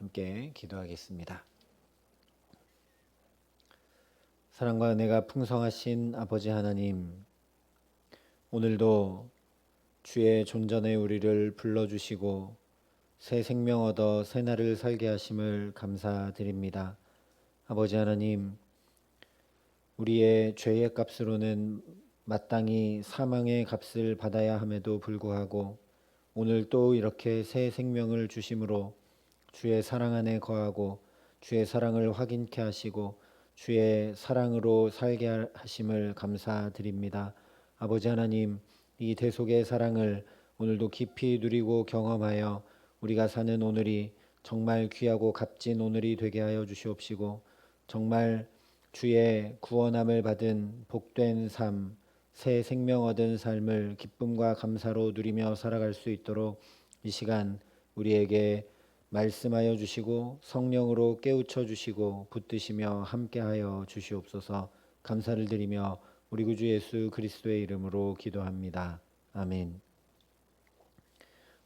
함께 기도하겠습니다. 사랑과 은혜가 풍성하신 아버지 하나님, 오늘도 주의 존전에 우리를 불러주시고 새 생명 얻어 새 날을 살게 하심을 감사드립니다. 아버지 하나님, 우리의 죄의 값으로는 마땅히 사망의 값을 받아야 함에도 불구하고 오늘 또 이렇게 새 생명을 주심으로 주의 사랑 안에 거하고 주의 사랑을 확인케 하시고 주의 사랑으로 살게 하심을 감사드립니다. 아버지 하나님, 이 대속의 사랑을 오늘도 깊이 누리고 경험하여 우리가 사는 오늘이 정말 귀하고 값진 오늘이 되게 하여 주시옵시고 정말 주의 구원함을 받은 복된 삶, 새 생명 얻은 삶을 기쁨과 감사로 누리며 살아갈 수 있도록 이 시간 우리에게 말씀하여 주시고 성령으로 깨우쳐 주시고 붙드시며 함께하여 주시옵소서 감사를 드리며 우리 구주 예수 그리스도의 이름으로 기도합니다. 아멘.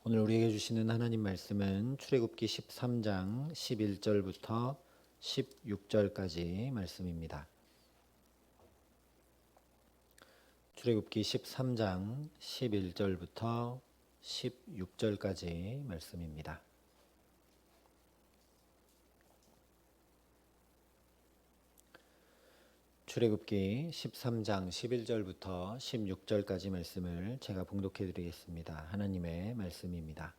오늘 우리에게 주시는 하나님 말씀은 출애굽기 13장 11절부터 16절까지 말씀입니다. 출애굽기 13장 11절부터 16절까지 말씀입니다. 출애굽기 13장 11절부터 16절까지 말씀을 제가 봉독해 드리겠습니다. 하나님의 말씀입니다.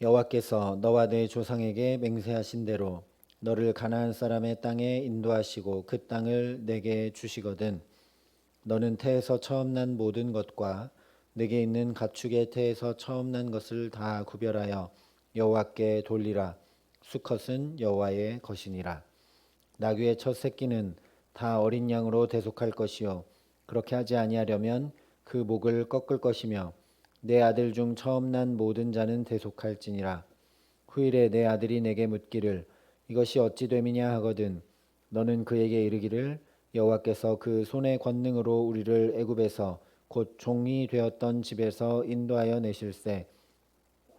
여호와께서 너와 내 조상에게 맹세하신 대로 너를 가나안 사람의 땅에 인도하시고 그 땅을 내게 주시거든 너는 태에서 처음 난 모든 것과 내게 있는 가축의 태에서 처음 난 것을 다 구별하여 여호와께 돌리라 수컷은 여호와의 것이니라 나귀의 첫 새끼는 다 어린 양으로 대속할 것이요. 그렇게 하지 아니하려면 그 목을 꺾을 것이며 내 아들 중 처음 난 모든 자는 대속할지니라. 후일에 내 아들이 내게 묻기를 이것이 어찌 됨이냐 하거든 너는 그에게 이르기를 여호와께서 그 손의 권능으로 우리를 애굽에서 곧 종이 되었던 집에서 인도하여 내실세.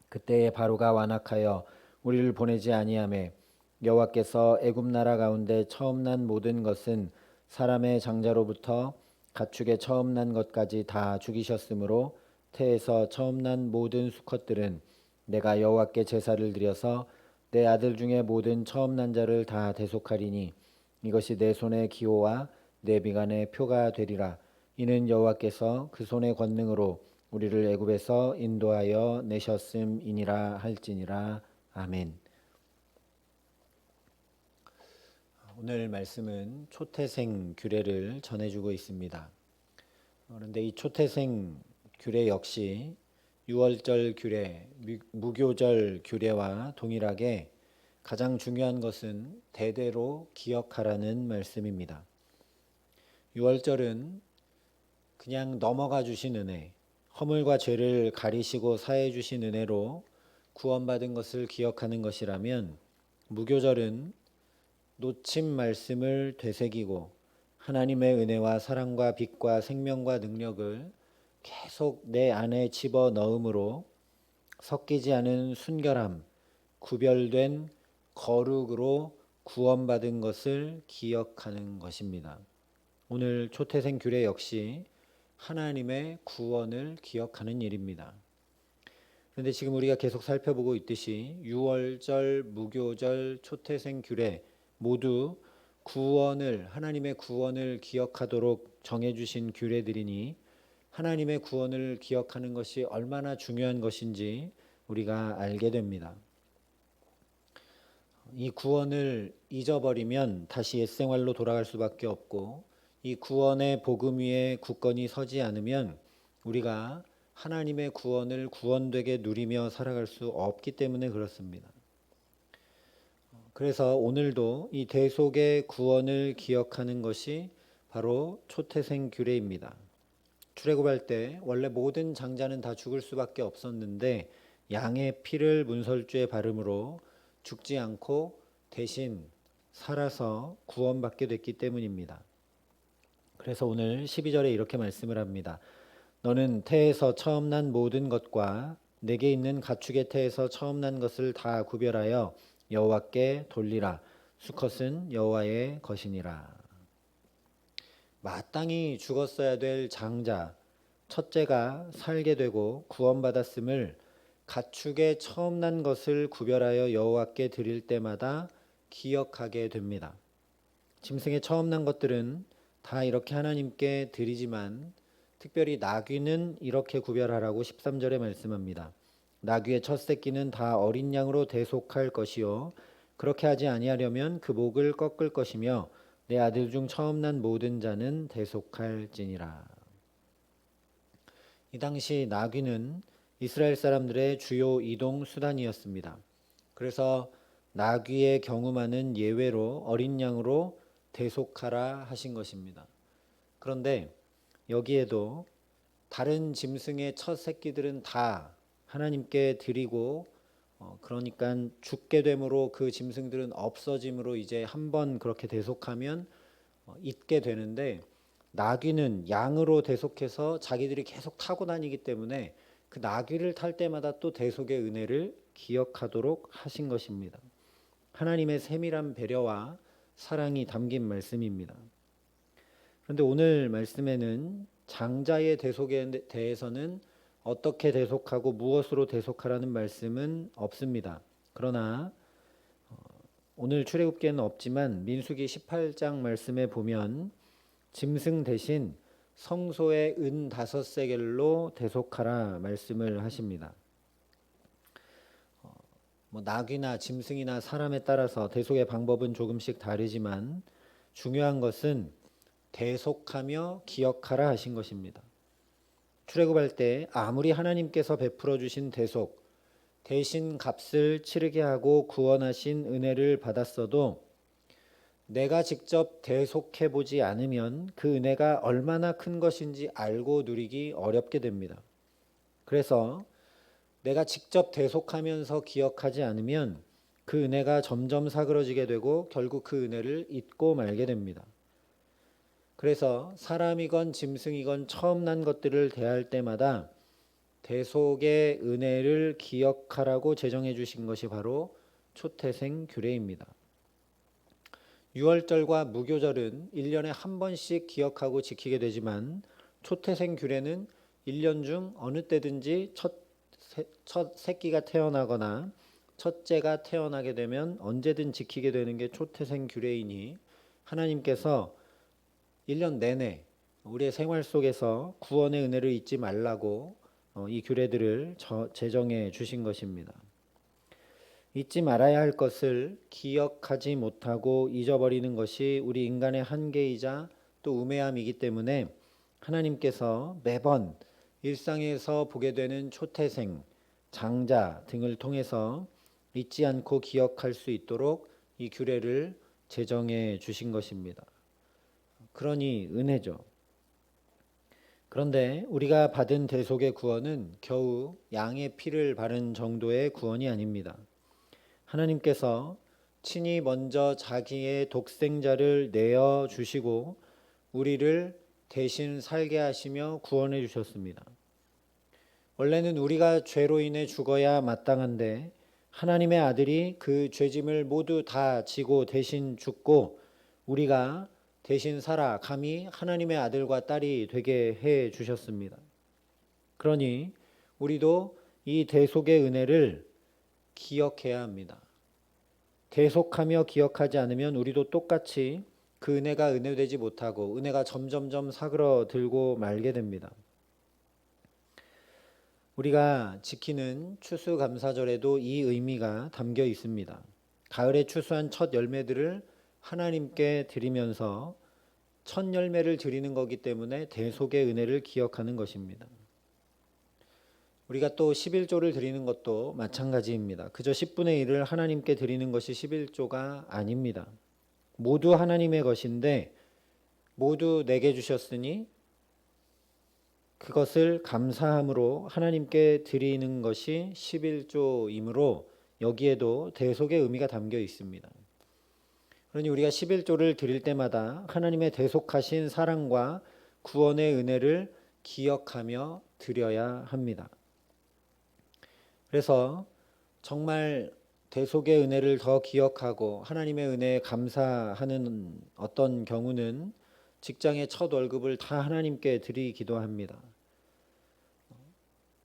그때에 바로가 완악하여 우리를 보내지 아니하매 여호와께서 애굽 나라 가운데 처음 난 모든 것은 사람의 장자로부터 가축의 처음 난 것까지 다 죽이셨으므로 태에서 처음 난 모든 수컷들은 내가 여호와께 제사를 드려서 내 아들 중에 모든 처음 난 자를 다 대속하리니 이것이 내 손의 기호와 내 비간의 표가 되리라 이는 여호와께서 그 손의 권능으로 우리를 애굽에서 인도하여 내셨음이니라 할지니라 아멘. 오늘 말씀은 초태생 규례를 전해주고 있습니다. 그런데 이 초태생 규례 역시 유월절 규례, 무교절 규례와 동일하게 가장 중요한 것은 대대로 기억하라는 말씀입니다. 유월절은 그냥 넘어가 주신 은혜, 허물과 죄를 가리시고 사해 주신 은혜로 구원받은 것을 기억하는 것이라면 무교절은 놓친 말씀을 되새기고 하나님의 은혜와 사랑과 빛과 생명과 능력을 계속 내 안에 집어 넣음으로 섞이지 않은 순결함, 구별된 거룩으로 구원받은 것을 기억하는 것입니다. 오늘 초태생 규례 역시 하나님의 구원을 기억하는 일입니다. 그런데 지금 우리가 계속 살펴보고 있듯이 유월절, 무교절, 초태생 규례 모두 구원을 하나님의 구원을 기억하도록 정해 주신 규례들이니 하나님의 구원을 기억하는 것이 얼마나 중요한 것인지 우리가 알게 됩니다. 이 구원을 잊어버리면 다시 옛생활로 돌아갈 수밖에 없고 이 구원의 복음 위에 굳건히 서지 않으면 우리가 하나님의 구원을 구원되게 누리며 살아갈 수 없기 때문에 그렇습니다. 그래서 오늘도 이 대속의 구원을 기억하는 것이 바로 초태생 규례입니다. 출애굽할 때 원래 모든 장자는 다 죽을 수밖에 없었는데 양의 피를 문설주에 바름으로 죽지 않고 대신 살아서 구원받게 됐기 때문입니다. 그래서 오늘 12절에 이렇게 말씀을 합니다. 너는 태에서 처음 난 모든 것과 내게 있는 가축의 태에서 처음 난 것을 다 구별하여 여호와께 돌리라. 수컷은 여호와의 것이니라. 마땅히 죽었어야 될 장자 첫째가 살게 되고 구원받았음을 가축의 처음 난 것을 구별하여 여호와께 드릴 때마다 기억하게 됩니다. 짐승의 처음 난 것들은 다 이렇게 하나님께 드리지만 특별히 나귀는 이렇게 구별하라고 13절에 말씀합니다. 나귀의 첫 새끼는 다 어린 양으로 대속할 것이요 그렇게 하지 아니하려면 그 목을 꺾을 것이며 내 아들 중 처음 난 모든 자는 대속할지니라. 이 당시 나귀는 이스라엘 사람들의 주요 이동 수단이었습니다. 그래서 나귀의 경우만은 예외로 어린 양으로 대속하라 하신 것입니다. 그런데 여기에도 다른 짐승의 첫 새끼들은 다 하나님께 드리고 어, 그러니까 죽게 됨으로 그 짐승들은 없어짐으로 이제 한 번 그렇게 대속하면 어, 잊게 되는데 나귀는 양으로 대속해서 자기들이 계속 타고 다니기 때문에 그 나귀를 탈 때마다 또 대속의 은혜를 기억하도록 하신 것입니다. 하나님의 세밀한 배려와 사랑이 담긴 말씀입니다. 그런데 오늘 말씀에는 장자의 대속에 대해서는 어떻게 대속하고 무엇으로 대속하라는 말씀은 없습니다. 그러나 어, 오늘 출애굽기에는 없지만 민수기 18장 말씀에 보면 짐승 대신 성소의 은 다섯 세겔로 대속하라 말씀을 하십니다. 어, 뭐 나귀나 짐승이나 사람에 따라서 대속의 방법은 조금씩 다르지만 중요한 것은 대속하며 기억하라 하신 것입니다. 출애굽할 때 아무리 하나님께서 베풀어 주신 대속 대신 값을 치르게 하고 구원하신 은혜를 받았어도 내가 직접 대속해 보지 않으면 그 은혜가 얼마나 큰 것인지 알고 누리기 어렵게 됩니다. 그래서 내가 직접 대속하면서 기억하지 않으면 그 은혜가 점점 사그러지게 되고 결국 그 은혜를 잊고 말게 됩니다. 그래서 사람이건 짐승이건 처음 난 것들을 대할 때마다 대속의 은혜를 기억하라고 제정해 주신 것이 바로 초태생 규례입니다. 유월절과 무교절은 1년에 한 번씩 기억하고 지키게 되지만 초태생 규례는 1년 중 어느 때든지 첫, 첫 새끼가 태어나거나 첫째가 태어나게 되면 언제든 지키게 되는 게 초태생 규례이니 하나님께서 1년 내내 우리의 생활 속에서 구원의 은혜를 잊지 말라고 어, 이 규례들을 제정해 주신 것입니다. 잊지 말아야 할 것을 기억하지 못하고 잊어버리는 것이 우리 인간의 한계이자 또 우매함이기 때문에 하나님께서 매번 일상에서 보게 되는 초태생, 장자 등을 통해서 잊지 않고 기억할 수 있도록 이 규례를 제정해 주신 것입니다. 그러니 은혜죠. 그런데 우리가 받은 대속의 구원은 겨우 양의 피를 바른 정도의 구원이 아닙니다. 하나님께서 친히 먼저 자기의 독생자를 내어 주시고 우리를 대신 살게 하시며 구원해 주셨습니다. 원래는 우리가 죄로 인해 죽어야 마땅한데 하나님의 아들이 그 죄짐을 모두 다 지고 대신 죽고 우리가 대신 살아 감히 하나님의 아들과 딸이 되게 해 주셨습니다. 그러니 우리도 이 대속의 은혜를 기억해야 합니다. 대속하며 기억하지 않으면 우리도 똑같이 그 은혜가 은혜되지 못하고 은혜가 점점점 사그러들고 말게 됩니다. 우리가 지키는 추수감사절에도 이 의미가 담겨 있습니다. 가을에 추수한 첫 열매들을 하나님께 드리면서 첫 열매를 드리는 거기 때문에 대속의 은혜를 기억하는 것입니다. 우리가 또 11조를 드리는 것도 마찬가지입니다. 그저 10분의 1을 하나님께 드리는 것이 11조가 아닙니다. 모두 하나님의 것인데 모두 내게 주셨으니 그것을 감사함으로 하나님께 드리는 것이 11조이므로 여기에도 대속의 의미가 담겨 있습니다. 그러니 우리가 11조를 드릴 때마다 하나님의 대속하신 사랑과 구원의 은혜를 기억하며 드려야 합니다. 그래서 정말 대속의 은혜를 더 기억하고 하나님의 은혜에 감사하는 어떤 경우는 직장의 첫 월급을 다 하나님께 드리기도 합니다.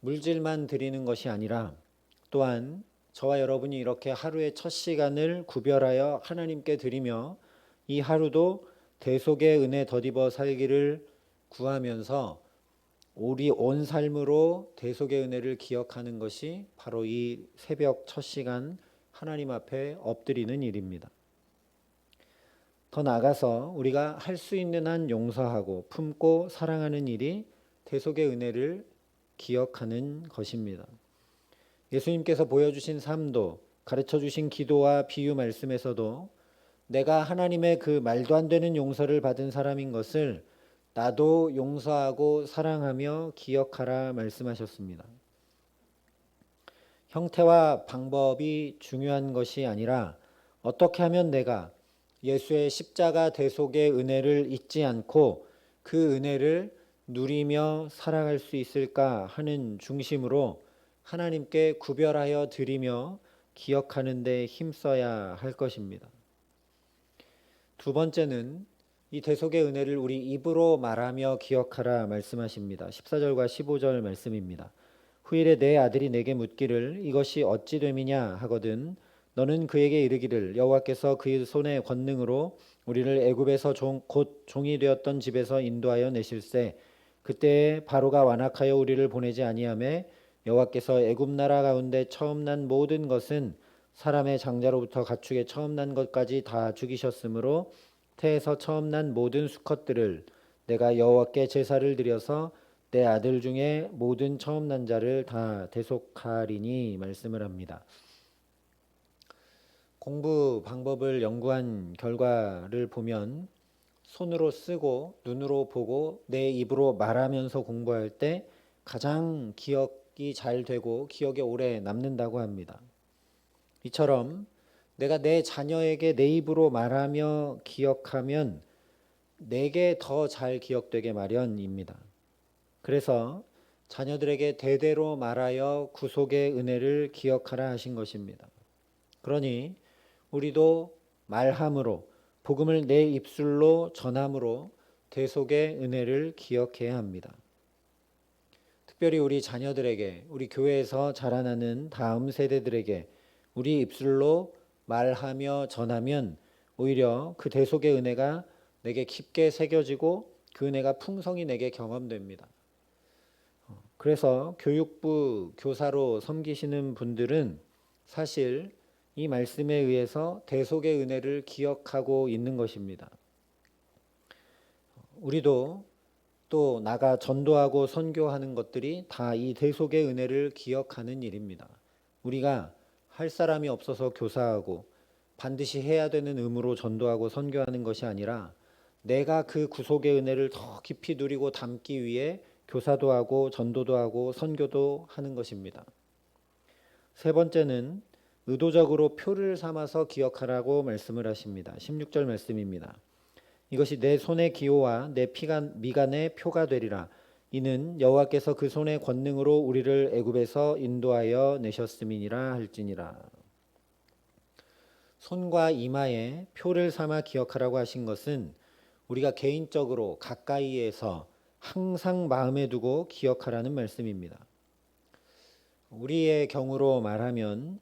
물질만 드리는 것이 아니라 또한 저와 여러분이 이렇게 하루의 첫 시간을 구별하여 하나님께 드리며 이 하루도 대속의 은혜 덧입어 살기를 구하면서 우리 온 삶으로 대속의 은혜를 기억하는 것이 바로 이 새벽 첫 시간 하나님 앞에 엎드리는 일입니다. 더 나아가서 우리가 할 수 있는 한 용서하고 품고 사랑하는 일이 대속의 은혜를 기억하는 것입니다. 예수님께서 보여주신 삶도 가르쳐 주신 기도와 비유 말씀에서도 내가 하나님의 그 말도 안 되는 용서를 받은 사람인 것을 나도 용서하고 사랑하며 기억하라 말씀하셨습니다. 형태와 방법이 중요한 것이 아니라 어떻게 하면 내가 예수의 십자가 대속의 은혜를 잊지 않고 그 은혜를 누리며 살아갈 수 있을까 하는 중심으로 하나님께 구별하여 드리며 기억하는 데 힘써야 할 것입니다. 두 번째는 이 대속의 은혜를 우리 입으로 말하며 기억하라 말씀하십니다. 14절과 15절 말씀입니다. 후일에 내 아들이 내게 묻기를 이것이 어찌 됨이냐 하거든 너는 그에게 이르기를 여호와께서 그의 손의 권능으로 우리를 애굽에서 종, 곧 종이 되었던 집에서 인도하여 내실세 그때 바로가 완악하여 우리를 보내지 아니하매 여호와께서 애굽 나라 가운데 처음 난 모든 것은 사람의 장자로부터 가축의 처음 난 것까지 다 죽이셨으므로 태에서 처음 난 모든 수컷들을 내가 여호와께 제사를 드려서 내 아들 중에 모든 처음 난 자를 다 대속하리니 말씀을 합니다. 공부 방법을 연구한 결과를 보면 손으로 쓰고 눈으로 보고 내 입으로 말하면서 공부할 때 가장 기억 이 잘 되고 기억에 오래 남는다고 합니다. 이처럼 내가 내 자녀에게 내 입으로 말하며 기억하면 내게 더 잘 기억되게 마련입니다. 그래서 자녀들에게 대대로 말하여 구속의 은혜를 기억하라 하신 것입니다. 그러니 우리도 말함으로 복음을 내 입술로 전함으로 대속의 은혜를 기억해야 합니다. 특별히 우리 자녀들에게 우리 교회에서 자라나는 다음 세대들에게 우리 입술로 말하며 전하면 오히려 그 대속의 은혜가 내게 깊게 새겨지고 그 은혜가 풍성히 내게 경험됩니다. 그래서 교육부 교사로 섬기시는 분들은 사실 이 말씀에 의해서 대속의 은혜를 기억하고 있는 것입니다. 우리도 또 나가 전도하고 선교하는 것들이 다 이 대속의 은혜를 기억하는 일입니다. 우리가 할 사람이 없어서 교사하고 반드시 해야 되는 의무로 전도하고 선교하는 것이 아니라 내가 그 구속의 은혜를 더 깊이 누리고 담기 위해 교사도 하고 전도도 하고 선교도 하는 것입니다. 세 번째는 의도적으로 표를 삼아서 기억하라고 말씀을 하십니다. 16절 말씀입니다. 이것이 내 손의 기호와 내 피간 미간의 표가 되리라. 이는 여호와께서 그 손의 권능으로 우리를 애굽에서 인도하여 내셨음이니라 할지니라. 손과 이마에 표를 삼아 기억하라고 하신 것은 우리가 개인적으로 가까이에서 항상 마음에 두고 기억하라는 말씀입니다. 우리의 경우로 말하면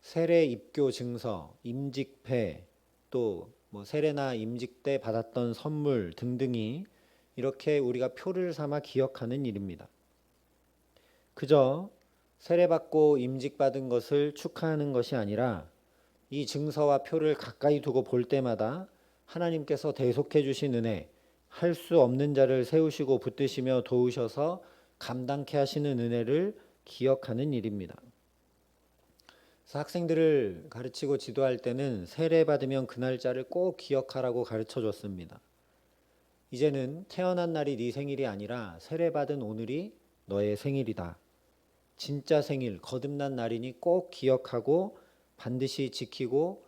세례 입교 증서, 임직패, 또 뭐 세례나 임직 때 받았던 선물 등등이 이렇게 우리가 표를 삼아 기억하는 일입니다. 그저 세례받고 임직받은 것을 축하하는 것이 아니라 이 증서와 표를 가까이 두고 볼 때마다 하나님께서 대속해 주신 은혜, 할 수 없는 자를 세우시고 붙드시며 도우셔서 감당케 하시는 은혜를 기억하는 일입니다. 학생들을 가르치고 지도할 때는 세례 받으면 그 날짜를 꼭 기억하라고 가르쳐 줬습니다. 이제는 태어난 날이 네 생일이 아니라 세례 받은 오늘이 너의 생일이다. 진짜 생일, 거듭난 날이니 꼭 기억하고 반드시 지키고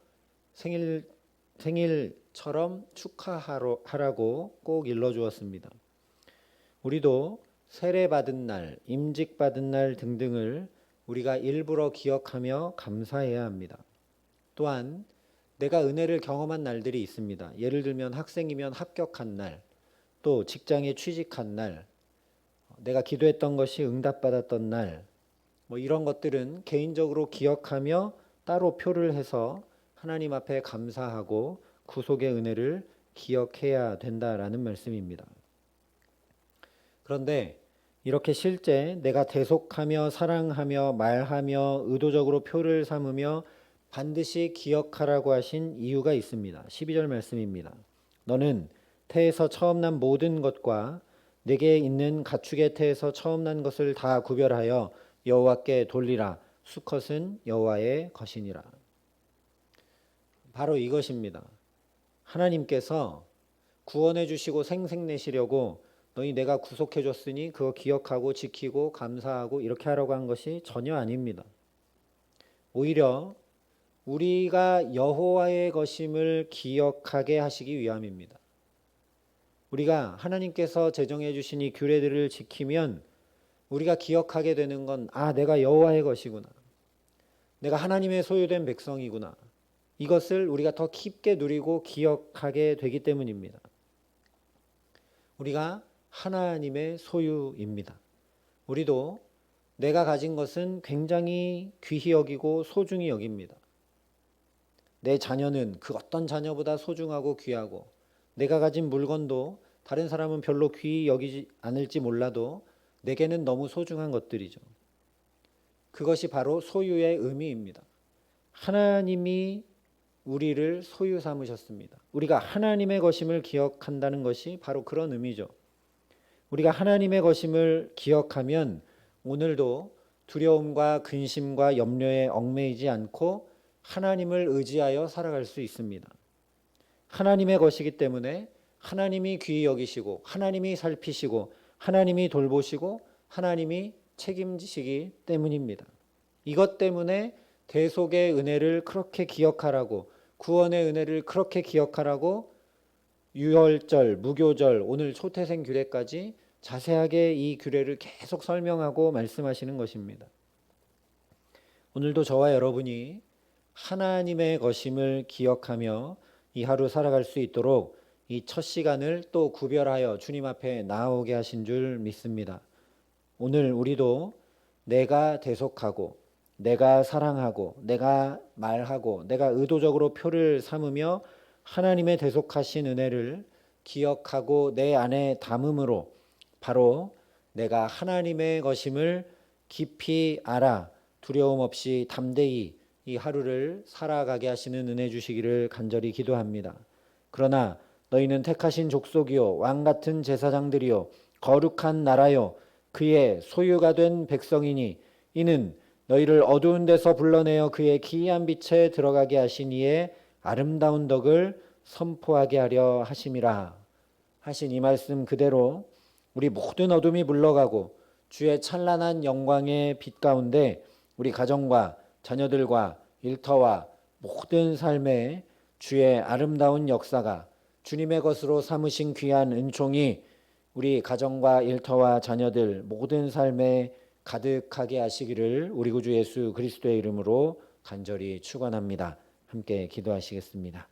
생일 생일처럼 축하하라고 꼭 일러 주었습니다. 우리도 세례 받은 날, 임직 받은 날 등등을 우리가 일부러 기억하며 감사해야 합니다. 또한 내가 은혜를 경험한 날들이 있습니다. 예를 들면 학생이면 합격한 날, 또 직장에 취직한 날, 내가 기도했던 것이 응답받았던 날, 뭐 이런 것들은 개인적으로 기억하며 따로 표를 해서 하나님 앞에 감사하고 구속의 은혜를 기억해야 된다라는 말씀입니다. 그런데 이렇게 실제 내가 대속하며 사랑하며 말하며 의도적으로 표를 삼으며 반드시 기억하라고 하신 이유가 있습니다. 12절 말씀입니다. 너는 태에서 처음 난 모든 것과 내게 있는 가축의 태에서 처음 난 것을 다 구별하여 여호와께 돌리라. 수컷은 여호와의 것이니라. 바로 이것입니다. 하나님께서 구원해 주시고 생생내시려고 너희 내가 구속해 줬으니 그거 기억하고 지키고 감사하고 이렇게 하라고 한 것이 전혀 아닙니다. 오히려 우리가 여호와의 것임을 기억하게 하시기 위함입니다. 우리가 하나님께서 제정해 주신 이 규례들을 지키면 우리가 기억하게 되는 건 아, 내가 여호와의 것이구나. 내가 하나님의 소유된 백성이구나. 이것을 우리가 더 깊게 누리고 기억하게 되기 때문입니다. 우리가 하나님의 소유입니다. 우리도 내가 가진 것은 굉장히 귀히 여기고 소중히 여깁니다. 내 자녀는 그 어떤 자녀보다 소중하고 귀하고 내가 가진 물건도 다른 사람은 별로 귀히 여기지 않을지 몰라도 내게는 너무 소중한 것들이죠. 그것이 바로 소유의 의미입니다. 하나님이 우리를 소유 삼으셨습니다. 우리가 하나님의 것임을 기억한다는 것이 바로 그런 의미죠. 우리가 하나님의 것임을 기억하면 오늘도 두려움과 근심과 염려에 얽매이지 않고 하나님을 의지하여 살아갈 수 있습니다. 하나님의 것이기 때문에 하나님이 귀히 여기시고 하나님이 살피시고 하나님이 돌보시고 하나님이 책임지시기 때문입니다. 이것 때문에 대속의 은혜를 그렇게 기억하라고 구원의 은혜를 그렇게 기억하라고 유월절, 무교절, 오늘 초태생 규례까지 자세하게 이 규례를 계속 설명하고 말씀하시는 것입니다. 오늘도 저와 여러분이 하나님의 것임을 기억하며 이 하루 살아갈 수 있도록 이 첫 시간을 또 구별하여 주님 앞에 나오게 하신 줄 믿습니다. 오늘 우리도 내가 대속하고 내가 사랑하고 내가 말하고 내가 의도적으로 표를 삼으며 하나님의 대속하신 은혜를 기억하고 내 안에 담음으로 바로 내가 하나님의 것임을 깊이 알아 두려움 없이 담대히 이 하루를 살아가게 하시는 은혜 주시기를 간절히 기도합니다. 그러나 너희는 택하신 족속이요 왕 같은 제사장들이요 거룩한 나라요 그의 소유가 된 백성이니 이는 너희를 어두운 데서 불러내어 그의 기이한 빛에 들어가게 하신 이의 아름다운 덕을 선포하게 하려 하심이라 하신 이 말씀 그대로 우리 모든 어둠이 물러가고 주의 찬란한 영광의 빛 가운데 우리 가정과 자녀들과 일터와 모든 삶에 주의 아름다운 역사가 주님의 것으로 삼으신 귀한 은총이 우리 가정과 일터와 자녀들 모든 삶에 가득하게 하시기를 우리 구주 예수 그리스도의 이름으로 간절히 축원합니다. 함께 기도하시겠습니다.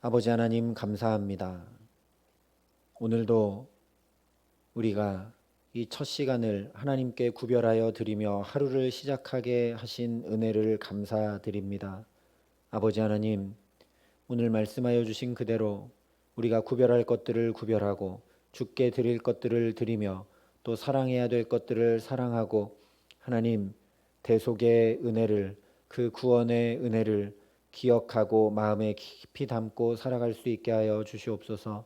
아버지 하나님 감사합니다. 오늘도 우리가 이 첫 시간을 하나님께 구별하여 드리며 하루를 시작하게 하신 은혜를 감사드립니다. 아버지 하나님, 오늘 말씀하여 주신 그대로 우리가 구별할 것들을 구별하고 죽게 드릴 것들을 드리며 또 사랑해야 될 것들을 사랑하고 하나님 대속의 은혜를 그 구원의 은혜를 기억하고 마음에 깊이 담고 살아갈 수 있게 하여 주시옵소서.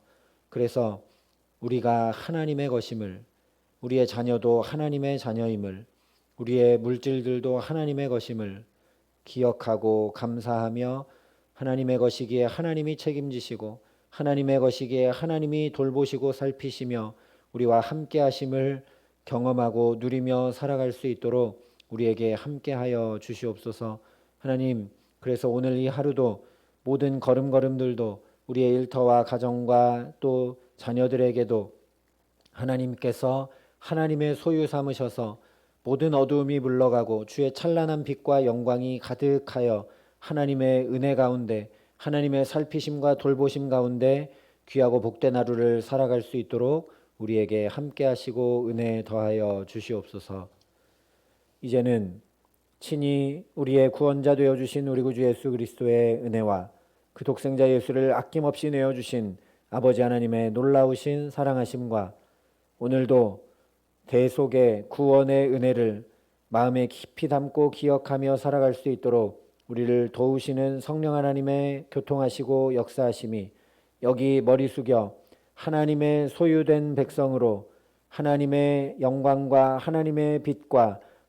그래서 우리가 하나님의 것임을 우리의 자녀도 하나님의 자녀임을 우리의 물질들도 하나님의 것임을 기억하고 감사하며 하나님의 것이기에 하나님이 책임지시고 하나님의 것이기에 하나님이 돌보시고 살피시며 우리와 함께 하심을 경험하고 누리며 살아갈 수 있도록 우리에게 함께하여 주시옵소서. 하나님, 그래서 오늘 이 하루도 모든 걸음걸음들도 우리의 일터와 가정과 또 자녀들에게도 하나님께서 하나님의 소유 삼으셔서 모든 어두움이 물러가고 주의 찬란한 빛과 영광이 가득하여 하나님의 은혜 가운데 하나님의 살피심과 돌보심 가운데 귀하고 복된 하루를 살아갈 수 있도록 우리에게 함께 하시고 은혜 더하여 주시옵소서. 이제는 친히 우리의 구원자 되어 주신 우리 구주 예수 그리스도의 은혜와 그 독생자 예수를 아낌없이 내어 주신 아버지 하나님의 놀라우신 사랑하심과 오늘도 대속의 구원의 은혜를 마음에 깊이 담고 기억하며 살아갈 수 있도록 우리를 도우시는 성령 하나님의 교통하시고 역사하심이 여기 머리 숙여 하나님의 소유된 백성으로 하나님의 영광과 하나님의 빛과